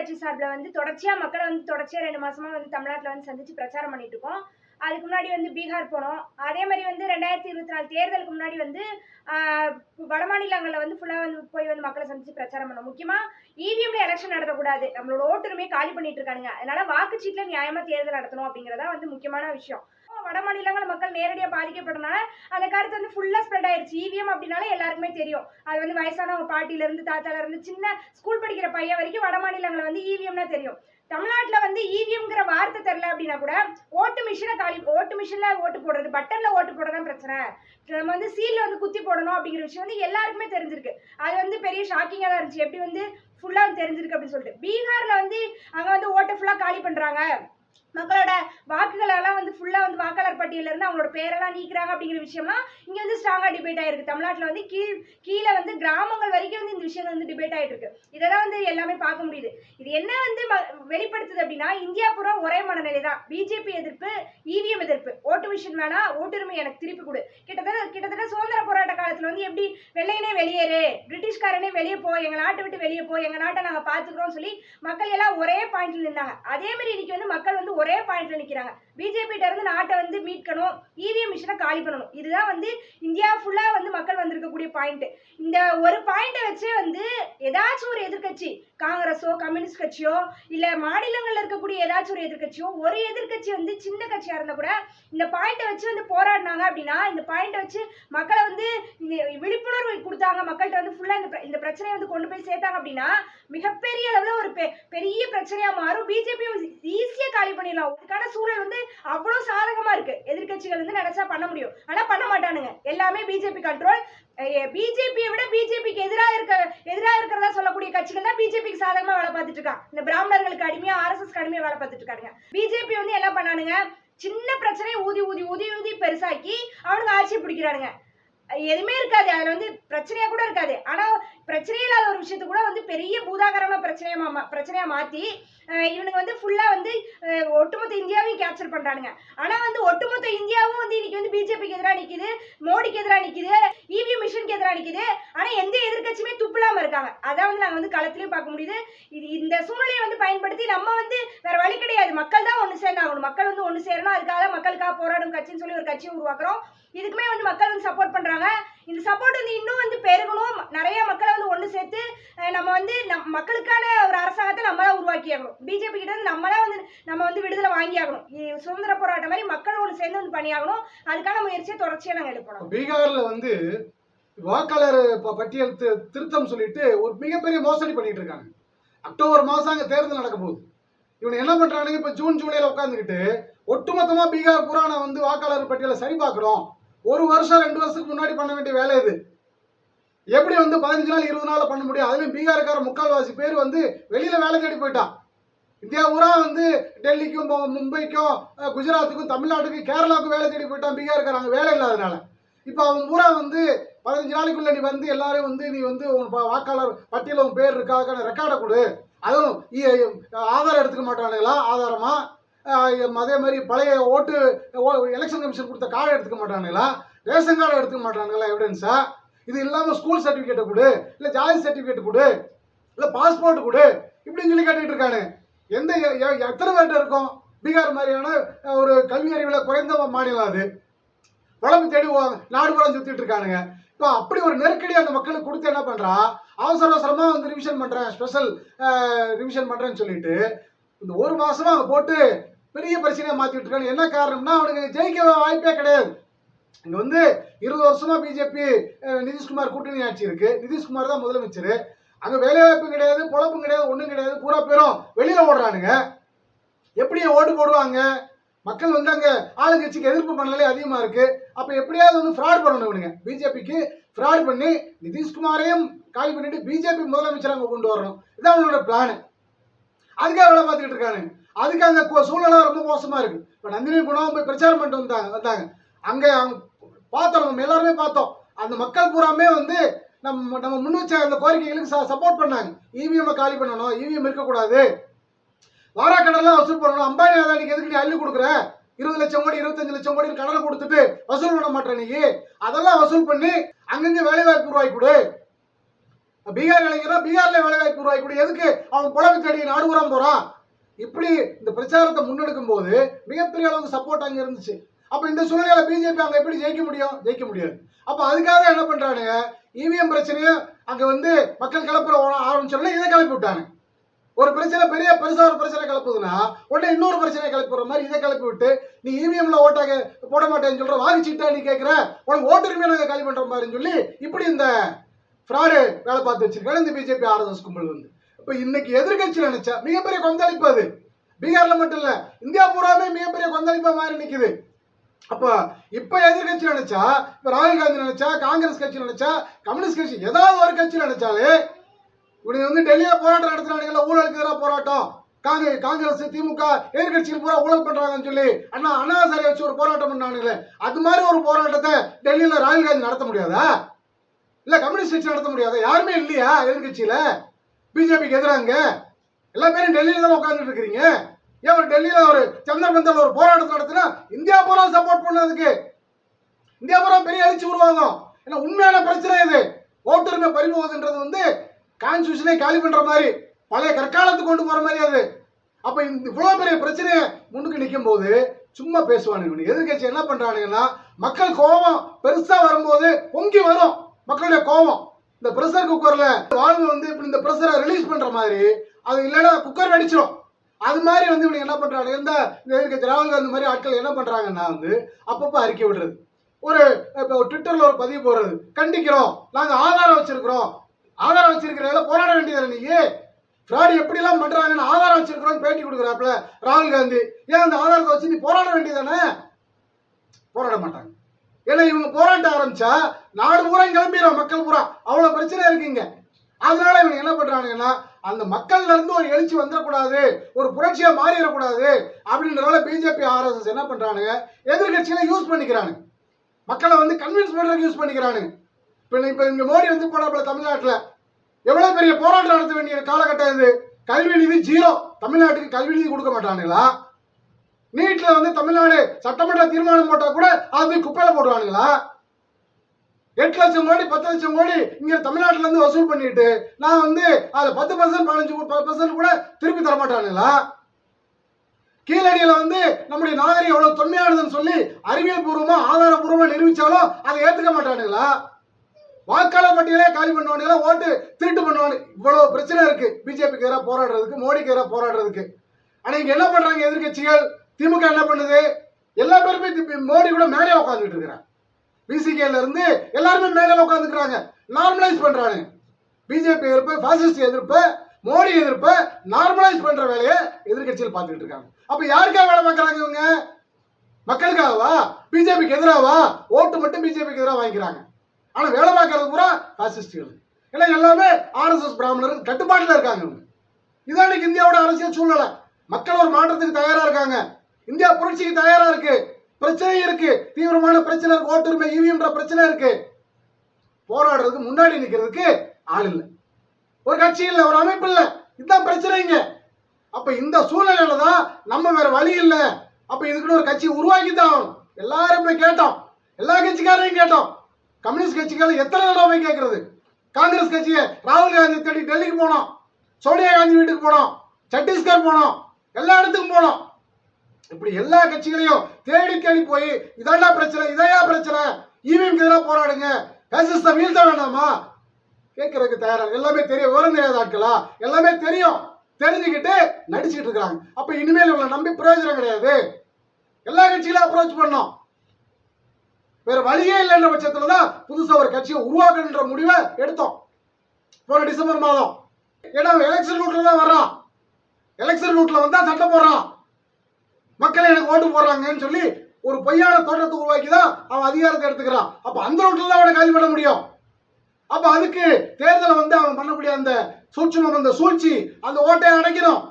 கட்சி சார்பில் வந்து தொடர்ச்சியா மக்களை வந்து தொடர்ச்சியா ரெண்டு மாசமா வந்து தமிழ்நாட்டுல வந்து சந்திச்சு பிரச்சாரம் பண்ணிட்டு இருக்கோம். அதுக்கு முன்னாடி வந்து பீகார் போனோம். அதே மாதிரி வந்து ரெண்டாயிரத்தி இருபத்தி நாலு தேர்தலுக்கு முன்னாடி வந்து வட மாநிலங்களில் வந்து ஃபுல்லாக வந்து போய் வந்து மக்களை சந்திச்சு பிரச்சாரம் பண்ணோம். முக்கியமாக இவிஎம்ல எலெக்ஷன் நடத்தக்கூடாது. நம்மளோட ஓட்டுரிமையை காலி பண்ணிட்டு இருக்கானுங்க அதனால வாக்குச்சீட்டில் நியாயமாக தேர்தல் நடத்தணும் அப்படிங்கிறதா வந்து முக்கியமான விஷயம். வட மாநிலங்கள் மக்கள் நேரடியாக பாதிக்கப்படுறதுனால அந்த கருத்து வந்து ஃபுல்லாக ஸ்ப்ரெட் ஆயிடுச்சு இவிஎம் அப்படின்னாலே எல்லாருக்குமே தெரியும். அது வந்து வயசானவங்க பாட்டில இருந்து தாத்தால இருந்து சின்ன ஸ்கூல் படிக்கிற பையன் வரைக்கும் வட மாநிலங்களை வந்து இவிஎம்னா தெரியும். தமிழ்நாட்டில் வந்து இவிஎம்ங்கிற வார்த்தை தெரில அப்படின்னா கூட ஓட்டு மிஷினை காலி ஓட்டு மிஷினில் ஓட்டு போடுறது பட்டனில் ஓட்டு போட தான் பிரச்சனை. நம்ம வந்து சீலில் வந்து குத்தி போடணும் அப்படிங்கிற விஷயம் வந்து எல்லாருக்குமே தெரிஞ்சிருக்கு. அது வந்து பெரிய ஷாக்கிங்காக தான் இருந்துச்சு. எப்படி வந்து ஃபுல்லாக தெரிஞ்சிருக்கு அப்படின்னு சொல்லிட்டு. பீகாரில் வந்து அங்கே வந்து ஓட்டை ஃபுல்லாக காலி பண்ணுறாங்க மக்களோட வாக்குகளெல்லாம் வந்து ஃபுல்லாக வந்து வாக்காளர் பட்டியலிருந்து அவங்களோட பேரெல்லாம் நீக்கிறாங்க அப்படிங்கிற விஷயம்லாம் இங்கே வந்து ஸ்ட்ராங்காக டிபேட் ஆகிருக்கு தமிழ்நாட்டில் வந்து கீழ் கீழே வந்து கிராமங்கள் வரைக்கும் வந்து இந்த விஷயம் வந்து டிபேட் ஆகிட்டு இருக்கு இதெல்லாம் வந்து எல்லாமே பார்க்க முடியுது. இது என்ன வந்து ம- வெளிப்படுத்துது அப்படின்னா இந்தியா பூரா ஒரே மனநிலை தான் பிஜேபி எதிர்ப்பு இவிஎம் எதிர்ப்பு. ஓட்டு மிஷின் வேணா ஓட்டுரிமை எனக்கு திருப்பி கொடு. கிட்டத்தட்ட கிட்டத்தட்ட சுதந்திர போராட்ட காலத்தில் வந்து எப்படி வெள்ளையனே வெளியேறு பிரிட்டிஷ்காரனே வெளியே போ எங்கள் நாட்டை விட்டு வெளியே போ எங்கள் நாட்டை நாங்கள் பார்த்துக்கிறோம் சொல்லி மக்கள் எல்லாம் ஒரே பாயிண்ட்ல நின்றாங்க அதே மாதிரி இன்னைக்கு வந்து மக்கள் வந்து ஒரே பாயிண்ட்ல நிக்கிறாங்க. பிஜேபிகிட்ட இருந்து நாட்டை வந்து மீட்கணும். இவிஎம் மிஷினை காலி பண்ணணும். இதுதான் வந்து இந்தியா ஃபுல்லாக வந்து மக்கள் வந்திருக்கக்கூடிய பாயிண்ட் இந்த ஒரு பாயிண்ட்டை வச்சு வந்து ஏதாச்சும் ஒரு எதிர்க்கட்சி காங்கிரஸோ கம்யூனிஸ்ட் கட்சியோ இல்லை மாநிலங்களில் இருக்கக்கூடிய ஏதாச்சும் ஒரு எதிர்க்கட்சியோ ஒரு எதிர்க்கட்சி வந்து சின்ன கட்சியாக இருந்தால் கூட இந்த பாயிண்ட்டை வச்சு வந்து போராடினாங்க அப்படின்னா இந்த பாயிண்ட்டை வச்சு மக்களை வந்து இந்த விழிப்புணர்வு கொடுத்தாங்க. மக்கள்கிட்ட வந்து ஃபுல்லாக இந்த இந்த பிரச்சனையை வந்து கொண்டு போய் சேர்த்தாங்க அப்படின்னா மிகப்பெரிய அளவில் ஒரு பெ- பெரிய பிரச்சனையாக மாறும். பிஜேபி ஈஸியாக காலி பண்ணிடலாம். அதுக்கான சூழல் வந்து அவ்வளவு சாதகமா இருக்கு. எதிர்க்கட்சிகள் வந்து நினைச்சா பண்ண முடியும். ஆனா பண்ண மாட்டானுங்க. எல்லாமே பிஜேபி கண்ட்ரோல் பிஜேபியை விட பிஜேபிக்கு எதிராக இருக்க எதிராக இருக்கிறதா சொல்லக்கூடிய கட்சிகள் தான் பிஜேபிக்கு சாதகமா வேலை பார்த்துட்டு இருக்காங்க. இந்த பிராமணர்களுக்கு அடிமையா ஆர்எஸ்எஸ் அடிமையாக வேலை பார்த்துட்டு இருக்காங்க பிஜேபி வந்து என்ன பண்ணானுங்க? சின்ன பிரச்சனையை ஊதி ஊதி ஊதி ஊதி பெருசாக்கி அவனுங்க ஆட்சியை பிடிக்கிறானுங்க. எதுவுமே இருக்காது. அதுல வந்து பிரச்சனையா கூட இருக்காது. ஆனா பிரச்சனையே இல்லாத ஒரு விஷயத்த கூட வந்து பெரிய பூதாகரமான பிரச்சனையா மா- பிரச்சனையா மாத்தி இவனுங்க வந்து ஃபுல்லா வந்து ஒட்டுமொத்த இந்தியாவையும் கேப்சர் பண்றானுங்க. ஆனா வந்து ஒட்டுமொத்த இந்தியாவும் வந்து இன்னைக்கு வந்து பிஜேபிக்கு எதிராக நிக்குது மோடிக்கு எதிராக நிக்குது இவி மிஷனுக்கு எதிராக நிக்குது. ஆனா எந்த எதிர்க்கட்சியுமே துப்பில்லாமல் இருக்காங்க. அதான் வந்து நாங்க வந்து களத்திலயும் பார்க்க முடியுது. இது இந்த சூழ்நிலையை வந்து பயன்படுத்தி நம்ம வந்து வேற வழி கிடையாது. மக்கள் தான் ஒண்ணு சேர்ந்தாகணும் மக்கள் வந்து ஒண்ணு சேரணும். அதுக்காக மக்களுக்காக போராடும் கட்சின்னு சொல்லி ஒரு கட்சியை உருவாக்குறோம். இதுக்குமே வந்து மக்கள் வந்து சப்போர்ட் பண்றாங்க இந்த சப்போர்ட் வந்து இன்னும் வந்து பெருகணும். நிறைய மக்களை வந்து ஒன்று சேர்த்து நம்ம வந்து நம் மக்களுக்கான ஒரு அரசாங்கத்தை நம்ம தான் உருவாக்கி ஆகணும் பிஜேபி கிட்ட இருந்து நம்ம தான் வந்து நம்ம வந்து விடுதலை வாங்கி ஆகணும் சுதந்திர போராட்டம் மாதிரி மக்கள் ஒன்று சேர்ந்து வந்து பண்ணியாகணும். அதுக்கான முயற்சியை தொடர்ச்சியாக நாங்கள் எடுப்போம். பீகாரில் வந்து வாக்காளர் பட்டியல் திருத்தம் சொல்லிட்டு ஒரு மிகப்பெரிய மோசடி பண்ணிட்டு இருக்காங்க. அக்டோபர் மாதம் அங்கே தேர்தல் நடக்க போகுது. இவன் என்ன பண்றானுங்க? இப்போ ஜூன் ஜூலையில் உட்காந்துக்கிட்டு ஒட்டுமொத்தமாக பீகார் புராணம் வந்து வாக்காளர் பட்டியலை சரி பார்க்குறோம். ஒரு வருஷம் ரெண்டு வருஷத்துக்கு முன்னாடி பண்ண வேண்டிய வேலை இது. எப்படி வந்து பதினஞ்சு நாள் இருபது நாள் பண்ண முடியும்? அதுலேயும் பீகாருக்கார முக்கால்வாசி பேர் வந்து வெளியில் வேலை தேடி போயிட்டான் இந்தியா பூரா வந்து டெல்லிக்கும் மும்பைக்கும் குஜராத்துக்கும் தமிழ்நாட்டுக்கும் கேரளாவுக்கும் வேலை தேடி போயிட்டான் பீகாருக்காரங்க வேலை இல்லாதனால இப்போ அவன் பூரா வந்து பதினஞ்சு நாளைக்குள்ள நீ வந்து எல்லாரும் வந்து நீ வந்து உன் வாக்காளர் பட்டியல உன் பேர் இருக்காதுக்கான ரெக்கார்டை கொடு. அதுவும் ஆதாரம் எடுத்துக்க மாட்டானுங்களா? ஆதாரமாக அதே மாதிரி பழைய ஓட்டு எலெக்ஷன் கமிஷன் கொடுத்த கார்டு எடுத்துக்க மாட்டானுங்களா? ரேஷன் கார்டு எடுத்துக்க மாட்டானுங்களா எவிடன்ஸா இது இல்லாமல் ஸ்கூல் சர்டிஃபிகேட்டை கொடு இல்லை ஜாதி சர்டிஃபிகேட் கொடு இல்லை பாஸ்போர்ட் கொடு இப்படின்னு சொல்லி கேட்டுட்டு இருக்கானு. எந்த எத்தனை பேர்கிட்ட இருக்கும்? பீகார் மாதிரியான ஒரு கல்வி அறிவில் குறைந்த மாநிலம் அது. உடம்பு தேடி நாடு புறம் சுற்றிட்டு இருக்கானுங்க. இப்போ அப்படி ஒரு நெருக்கடி அந்த மக்களுக்கு கொடுத்து என்ன பண்ணுறா அவசர அவசரமாக வந்து ரிவிஷன் பண்ணுறேன் ஸ்பெஷல் ரிவிஷன் பண்ணுறேன்னு சொல்லிட்டு இந்த ஒரு மாதமாக அவங்க போட்டு பெரிய பிரச்சனையை மாற்றிட்டு இருக்காங்க என்ன காரணம்னா அவனுக்கு ஜெயிக்க வாய்ப்பே கிடையாது. இங்க வந்து இருபது வருஷமா பிஜேபி நிதிஷ்குமார் கூட்டணி ஆட்சி இருக்கு. நிதிஷ்குமார் தான் முதலமைச்சர். அங்க வேலைவாய்ப்பு கிடையாது குழப்பம் கிடையாது ஒண்ணும் கிடையாது. பூரா பேரும் வெளியில ஓடுறானுங்க. எப்படி ஓட்டு போடுவாங்க? மக்கள் வந்து அங்க ஆளுங்கட்சிக்கு எதிர்ப்பு பண்ணலே அதிகமா இருக்கு. அப்ப எப்படியாவது வந்து ஃப்ராட் பண்ணணும் இவனுங்க. பிஜேபிக்கு ஃப்ராட் பண்ணி நிதிஷ்குமாரையும் காலி பண்ணிட்டு பிஜேபி முதலமைச்சர் அங்க கொண்டு வரணும். இதான் அவனோட பிளான் அதுக்காக வேலை பார்த்துக்கிட்டு இருக்கானுங்க. அதுக்கு அங்கே சூழ்நிலை ரொம்ப மோசமா இருக்கு. இப்போ நந்தினி குணம் போய் பிரச்சாரம் பண்ணிட்டு வந்தாங்க வந்தாங்க. அங்கே அவங்க பார்த்தோம் நம்ம எல்லாருமே பார்த்தோம். அந்த மக்கள் பூராமே வந்து நம்ம நம்ம முன் வச்ச அந்த கோரிக்கைகளுக்கு சப்போர்ட் பண்ணாங்க. இவிஎம் காலி பண்ணணும் இவிஎம் இருக்கக்கூடாது. வாராக்கடன்லாம் வசூல் பண்ணணும். அம்பானி அதானிக்கு எதுக்கு நீ அள்ளி கொடுக்குற? இருபது லட்சம் கோடி இருபத்தஞ்சு லட்சம் கோடி கடனை கொடுத்துட்டு வசூல் பண்ண மாட்டேன் நீ. அதெல்லாம் வசூல் பண்ணி அங்கங்கே வேலைவாய்ப்பு உருவாக்கி கொடு. பீகார் இளைஞரா பீகார்ல வேலைவாய்ப்பு உருவாக்கி கொடு. எதுக்கு? அவன் புலவு தேடி நாடுபுறம் போறான். இப்படி இந்த பிரச்சாரத்தை முன்னெடுக்கும் போது மிகப்பெரிய அளவுக்கு சப்போர்ட் அங்க இருந்துச்சு. அப்ப இந்த சூழ்நிலையில பிஜேபி அங்க எப்படி ஜெயிக்க முடியும்? ஜெயிக்க முடியாது. அப்ப அதுக்காக என்ன பண்றானுங்க? இவிஎம் பிரச்சனையும் அங்க வந்து மக்கள் கிளப்புற ஆரம்பிச்சோடனே இதை கிளப்பி விட்டாங்க ஒரு பிரச்சனை பெரிய பெருசா ஒரு பிரச்சனை கிளப்புதுன்னா உடனே இன்னொரு பிரச்சனை கிளப்புற மாதிரி இதை கிளப்பி விட்டு நீ இவிஎம்ல ஓட்டாக போட மாட்டேன்னு சொல்ற வாங்கிச்சிட்டா நீ கேட்கிற உனக்கு ஓட்டுரிமை நாங்க காலி பண்ற மாதிரின்னு சொல்லி இப்படி இந்த ஃப்ராடு வேலை பார்த்து வச்சிருக்காங்க இந்த பிஜேபி ஆர்எஸ்எஸ் கும்பல் வந்து இப்ப இன்னைக்கு எதிர்கட்சி நினைச்சா மிகப்பெரிய கொந்தளிப்பு அது. பீகார்ல மட்டும் இல்ல இந்தியா பூராமே மிகப்பெரிய கொந்தளிப்பா மாறி நிக்குது. அப்ப இப்ப எதிர்கட்சி நினைச்சா இப்ப ராகுல் காந்தி நினைச்சா காங்கிரஸ் கட்சி நினைச்சா கம்யூனிஸ்ட் கட்சி ஏதாவது ஒரு கட்சி நினைச்சாலே இவனுங்க வந்து டெல்லியில போராட்டம் நடத்துறானுங்களா ஊழலுக்கு எதிராக போராட்டம்? காங்கிரஸ் காங்கிரஸ் திமுக எதிர்கட்சிகள் பூரா ஊழல் பண்றாங்கன்னு சொல்லி அண்ணா அண்ணாசாரி வச்சு ஒரு போராட்டம் பண்ணானுங்களே அது மாதிரி ஒரு போராட்டத்தை டெல்லியில ராகுல் காந்தி நடத்த முடியாதா? இல்ல கம்யூனிஸ்ட் கட்சி நடத்த முடியாதா? யாருமே இல்லையா எதிர்கட்சியில? பிஜேபிக்கு எதிராங்க? எல்லா பேரும் டெல்லியில தான் உட்கார்ந்துட்டு இருக்கிறீங்க? ஏன் ஒரு டெல்லியில ஒரு சந்திரபந்தல் ஒரு போராட்டம் நடத்தினா இந்தியா பூரா சப்போர்ட் பண்ணதுக்கு? இந்தியா பூரா பெரிய அழிச்சு உருவாகும். ஏன்னா உண்மையான பிரச்சனை இது. ஓட்டுரிமை பறிமுகதுன்றது வந்து கான்ஸ்டியூஷனே காலி பண்ற மாதிரி பழைய கற்காலத்துக்கு கொண்டு போற மாதிரி அது. அப்ப இந்த இவ்வளவு பெரிய பிரச்சனையை முன்னுக்கு நிற்கும் போது சும்மா பேசுவானுங்க. எதிர்கட்சி என்ன பண்றானுங்கன்னா மக்கள் கோபம் பெருசா வரும்போது பொங்கி வரும் மக்களுடைய கோபம். இந்த ப்ரெஷர் குக்கர்ல வால்வு வந்து இப்படி இந்த ப்ரெஷரை ரிலீஸ் பண்ற மாதிரி அது இல்லைன்னா குக்கர் வெடிச்சிடும் அது மாதிரி வந்து இவங்க என்ன பண்றாங்க இந்த இந்த ராகுல் காந்தி மாதிரி ஆட்கள் என்ன பண்றாங்கன்னா வந்து அப்பப்போ அறிக்கை விடுறது. ஒரு இப்போ ட்விட்டர்ல ஒரு பதிவு போடுறது. கண்டிக்கிறோம். நாங்க ஆதாரம் வச்சிருக்கிறோம். ஆதாரம் வச்சிருக்கிறதால போராட வேண்டியதில்லை நீயே. ஃப்ராடு எப்படிலாம் பண்றாங்கன்னு ஆதாரம் வச்சிருக்கிறோம்னு பேட்டி கொடுக்குறாப்புல ராகுல் காந்தி. ஏன் அந்த ஆதாரத்தை வச்சு நீ போராட வேண்டியதானே போராட மாட்டாங்க. ஏன்னா இவங்க போராட்டம் ஆரம்பிச்சா நாடு பூரா கிளம்பிடும் மக்கள் பூரா. அவ்வளவு பிரச்சனை இருக்குங்க. அதனால இவங்க என்ன பண்றாங்கன்னா அந்த மக்கள்ல இருந்து ஒரு எழுச்சி வந்துடக்கூடாது ஒரு புரட்சியா மாறிடக்கூடாது அப்படின்றதால பிஜேபி ஆர்எஸ்எஸ் என்ன பண்றானுங்க எதிர்கட்சிகளை யூஸ் பண்ணிக்கிறானுங்க. மக்களை வந்து கன்வின்ஸ் பண்றதுக்கு யூஸ் பண்ணிக்கிறானு இப்போ இப்போ இங்க மோடி வந்து போனாப்புல தமிழ்நாட்டுல எவ்வளவு பெரிய போராட்டம் நடத்த வேண்டிய காலகட்டம் இது? கல்வி நிதி ஜீரோ தமிழ்நாட்டுக்கு கல்வி நிதி கொடுக்க மாட்டானுங்களா? நீட்ல வந்து தமிழ்நாடு சட்டமன்ற தீர்மானம் போட்டா கூட அது குப்பையில போடுவானுங்களா எட்டு லட்சம் கோடி பத்து லட்சம் கோடி இங்க தமிழ்நாட்டுல இருந்து வசூல் பண்ணிட்டு நான் வந்து அதுல பத்து பர்சன்ட் பதினஞ்சு பர்சன்ட் கூட திருப்பி தர மாட்டானுங்களா? கீழடியில வந்து நம்முடைய நாகரிகம் எவ்வளவு தொன்மையானதுன்னு சொல்லி அறிவியல் பூர்வமா ஆதாரபூர்வமா நிரூபிச்சாலும் அதை ஏத்துக்க மாட்டானுங்களா? வாக்காளர் பட்டியலே காலி பண்ணுவானுங்களா? ஓட்டு திருட்டு பண்ணுவானு இவ்வளவு பிரச்சனை இருக்கு. பிஜேபிக்கு எதிராக போராடுறதுக்கு மோடிக்கு எதிராக போராடுறதுக்கு. ஆனா இங்க என்ன பண்றாங்க எதிர்க்கட்சிகள் திமுக என்ன பண்ணுது? எல்லா பேருமே மோடி கூட மேலே உட்காந்துட்டு இருக்கிறாங்க. பிசிகேல இருந்து எல்லாருமே மேலே உட்காந்துக்கிறாங்க நார்மலைஸ் பண்றாங்க பிஜேபி எதிர்ப்பு பாசிஸ்ட் எதிர்ப்பு மோடி எதிர்ப்பை நார்மலைஸ் பண்ற வேலையை எதிர்கட்சியில் பார்த்துக்கிட்டு இருக்காங்க. அப்ப யாருக்காக வேலை பார்க்கறாங்க இவங்க? மக்களுக்காகவா? பிஜேபிக்கு எதிராவா? ஓட்டு மட்டும் பிஜேபிக்கு எதிராக வாங்கிக்கிறாங்க. ஆனா வேலை பார்க்கறது பூரா பாசிஸ்டுகள் ஏன்னா எல்லாமே ஆர்எஸ்எஸ் பிராமணர் கட்டுப்பாட்டுல இருக்காங்க இவங்க. இதான் இன்னைக்கு இந்தியாவோட அரசியல் சூழ்நிலை. மக்கள் ஒரு மாற்றத்துக்கு தயாரா இருக்காங்க. இந்தியா புரட்சிக்கு தயாரா இருக்கு. பிரச்சனை இருக்கு. தீவிரமான பிரச்சனை இருக்கு. ஓட்டுரிமை ஈவிஎம்ன்ற பிரச்சனை இருக்கு. போராடுறதுக்கு முன்னாடி நிக்கிறதுக்கு ஆள் இல்லை. ஒரு கட்சி இல்லை ஒரு அமைப்பு இல்லை. இதுதான் பிரச்சனைங்க அப்ப இந்த சூழ்நிலையில தான் நம்ம வேற வழி இல்லை. அப்ப இதுக்குன்னு ஒரு கட்சி உருவாக்கி தான் எல்லாரும் போய் கேட்டோம். எல்லா கட்சிக்காரையும் கேட்டோம். கம்யூனிஸ்ட் கட்சிகள் எத்தனை தடவை போய் கேட்கறது காங்கிரஸ் கட்சியை ராகுல் காந்தி தேடி டெல்லிக்கு போனோம். சோனியா காந்தி வீட்டுக்கு போனோம். சத்தீஸ்கர் போனோம். எல்லா இடத்துக்கும் போனோம். இப்படி எல்லா கட்சிகளையும் தேடி தேடி போய் இதாண்டா பிரச்சனை இதையா பிரச்சனை? ஈவிஎம் எதிராக போராடுங்க. பேசிஸ்ட வீழ்த்த வேண்டாமா? கேட்கறதுக்கு தயாரா? எல்லாமே தெரியும் விவரம் தெரியாத ஆட்களா? எல்லாமே தெரியும். தெரிஞ்சுக்கிட்டு நடிச்சுக்கிட்டு இருக்கிறாங்க. அப்ப இனிமேல் இவங்களை நம்பி பிரயோஜனம் கிடையாது. எல்லா கட்சிகளும் அப்ரோச் பண்ணோம். வேற வழியே இல்லைன்ற பட்சத்துல தான் புதுசா ஒரு கட்சியை உருவாக்கணுன்ற முடிவை எடுத்தோம். போன டிசம்பர் மாதம். ஏன்னா எலெக்ஷன் ரூட்ல தான் வர்றான். எலெக்ஷன் ரூட்ல வந்தா சட்டம் போடுறான். மக்கள் எனக்கு ஓட்டு போடுறாங்கன்னு சொல்லி ஒரு பொய்யான தோற்றத்தை உருவாக்கி தான் அவன் அதிகாரத்தை எடுத்துக்கிறான். அப்ப அந்த ரோட்டில் தான் அவனை காலி பண்ண முடியும். அப்ப அதுக்கு தேர்தலை வந்து அவன் பண்ணக்கூடிய அந்த சூட்சமம் அந்த சூழ்ச்சி அந்த ஓட்டையை அடைக்கணும்.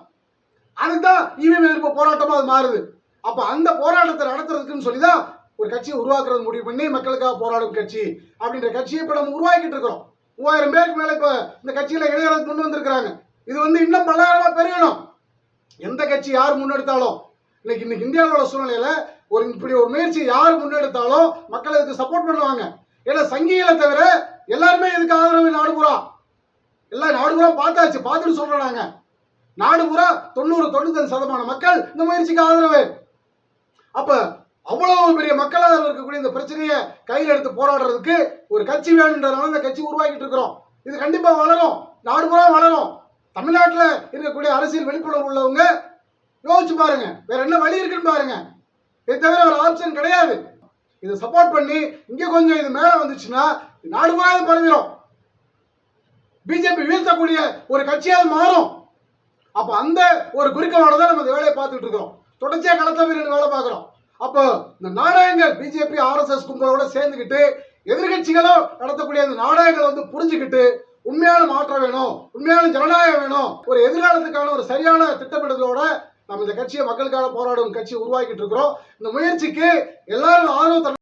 அதுதான் இவிஎம் எதிர்ப்பு போராட்டமா அது மாறுது. அப்ப அந்த போராட்டத்தை நடத்துறதுக்குன்னு சொல்லி தான் ஒரு கட்சியை உருவாக்குறது முடிவு பண்ணி மக்களுக்காக போராடும் கட்சி அப்படின்ற கட்சியை இப்ப நம்ம உருவாக்கிட்டு இருக்கிறோம். மூவாயிரம் பேருக்கு மேல இப்ப இந்த கட்சியில இளைஞர்கள் கொண்டு வந்திருக்கிறாங்க. இது வந்து இன்னும் பல்லாயிரமா பெருகணும். எந்த கட்சி யார் முன்னெடுத்தாலும் இன்னைக்கு இன்னைக்கு இந்தியாவோட சூழ்நிலையில ஒரு இப்படி ஒரு முயற்சி யார் முன்னெடுத்தாலும் மக்கள் இதுக்கு சப்போர்ட் பண்ணுவாங்க. ஏன்னா சங்கிகளை தவிர எல்லாருமே இதுக்கு ஆதரவு நாடு பூரா. எல்லாம் நாடு பூரா பார்த்தாச்சு. பார்த்துட்டு சொல்றோம் நாங்க. நாடு பூரா தொண்ணூறு தொண்ணூத்தஞ்சு சதமான மக்கள் இந்த முயற்சிக்கு ஆதரவு. அப்ப அவ்வளவு பெரிய மக்கள் ஆதரவு இருக்கக்கூடிய இந்த பிரச்சனையை கையில் எடுத்து போராடுறதுக்கு ஒரு கட்சி வேணுன்றதுனால இந்த கட்சி உருவாக்கிட்டு இருக்கிறோம். இது கண்டிப்பா வளரும். நாடு பூரா வளரும். தமிழ்நாட்டில் இருக்கக்கூடிய அரசியல் விழிப்புணர்வு உள்ளவங்க யோசிச்சு பாருங்க. வேற என்ன வழி இருக்குன்னு பாருங்க. இதை தவிர ஒரு ஆப்ஷன் கிடையாது. இதை சப்போர்ட் பண்ணி இங்க கொஞ்சம் இது மேல வந்துச்சுன்னா நாடு பூரா இது பரவிடும் பிஜேபி வீழ்த்தக்கூடிய ஒரு கட்சியாவது மாறும். அப்ப அந்த ஒரு குறிக்கோளோட தான் நம்ம இந்த வேலையை பார்த்துட்டு இருக்கிறோம். தொடர்ச்சியா களத்துல வேலை பார்க்கிறோம். அப்போ இந்த நாடகங்கள் பிஜேபி ஆர்எஸ்எஸ் கும்பலோட சேர்ந்துக்கிட்டு எதிர்கட்சிகளும் நடத்தக்கூடிய அந்த நாடகங்களை வந்து புரிஞ்சுக்கிட்டு உண்மையான மாற்றம் வேணும் உண்மையான ஜனநாயகம் வேணும் ஒரு எதிர்காலத்துக்கான ஒரு சரியான திட்டமிடுதலோட நம்ம இந்த கட்சியை மக்களுக்காக போராடும் கட்சி உருவாக்கிட்டு இருக்கிறோம். இந்த முயற்சிக்கு எல்லாரும் ஆதரவு